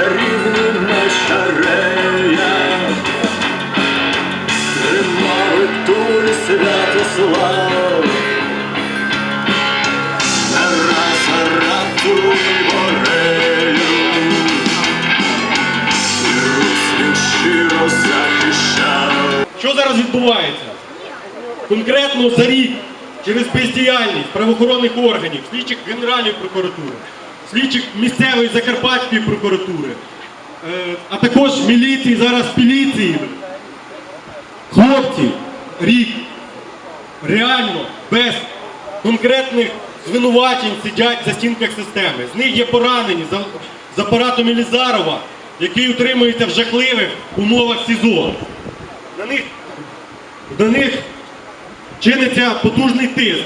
чарівні мешарея, тримали тури Святослав. Тараса ратуй борею, і Русь щиро захищав. Що зараз відбувається? Конкретно за рік через бездіяльність правоохоронних органів, слідчих Генеральної прокуратури, слідчих місцевої Закарпатської прокуратури, е, а також міліції, зараз поліції. Хлопці, рік реально без конкретних звинувачень сидять за стінках системи. З них є поранені з апаратом Елізарова, який утримується в жахливих умовах СІЗО. На них, на них чиниться потужний тиск.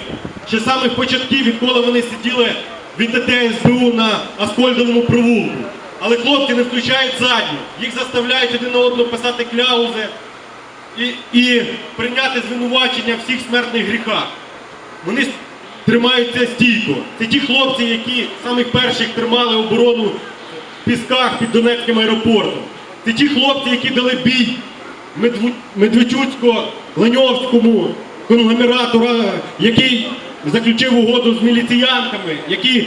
Ще з самих початків, відколи вони сиділи в ІТТ СБУ на Аскольдовому провулку. Але хлопці не включають задню. Їх заставляють один на одного писати кляузи і, і прийняти звинувачення всіх смертних гріхах. Вони тримаються стійко. Це ті хлопці, які самих перших тримали оборону в пісках під Донецьким аеропортом. Це ті хлопці, які дали бій Медведчуцько-Ланьовському конгломерату, який заключив угоду з міліціянтами, які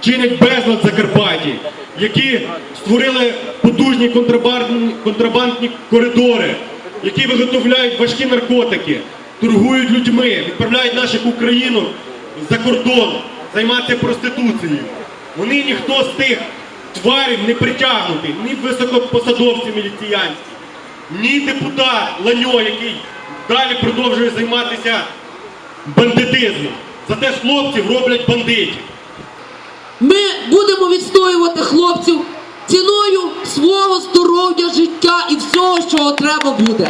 чинять безлад в Закарпатті, які створили потужні контрабандні, контрабандні коридори, які виготовляють важкі наркотики, торгують людьми, відправляють наших українок за кордон займатися проституцією. Вони ніхто з тих тварів не притягнутий, ні високопосадовці міліціянські, ні депутат Ланьо, який далі продовжує займатися бандитизмом. Зате з хлопців роблять бандитів. Ми будемо відстоювати хлопців ціною свого здоров'я, життя і всього, що треба буде.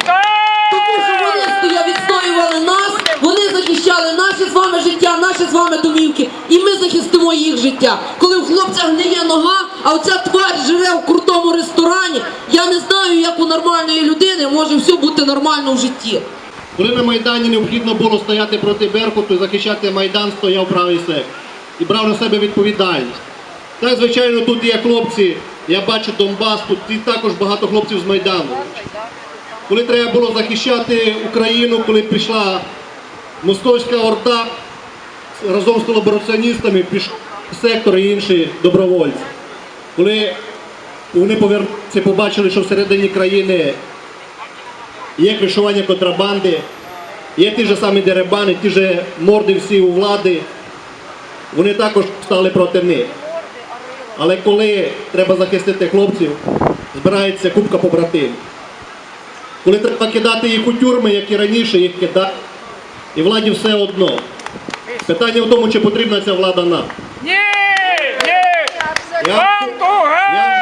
Тому що вони відстоювали нас, вони захищали наше з вами життя, наші з вами домівки, і ми захистимо їх життя. Коли в хлопця гниє нога, а оця тварь живе в крутому ресторані, я не знаю, як у нормальної людини може все бути нормально в житті. Коли на Майдані необхідно було стояти проти Беркуту і захищати Майдан, стояв правий сектор і брав на себе відповідальність. Так, звичайно, тут є хлопці, я бачу Донбас, тут і також багато хлопців з Майдану. Коли треба було захищати Україну, коли прийшла московська орда разом з колабораціоністами, пішов сектор і інші добровольці. Коли вони побачили, що всередині країни є кришування контрабанди, є ті ж самі деребани, ті ж морди всі у влади, вони також стали проти них. Але коли треба захистити хлопців, збирається купка побратимів. Коли треба кидати їх у тюрми, як і раніше їх кидати, і владі все одно. Питання в тому, чи потрібна ця влада нам. Ні! Ні! Я, я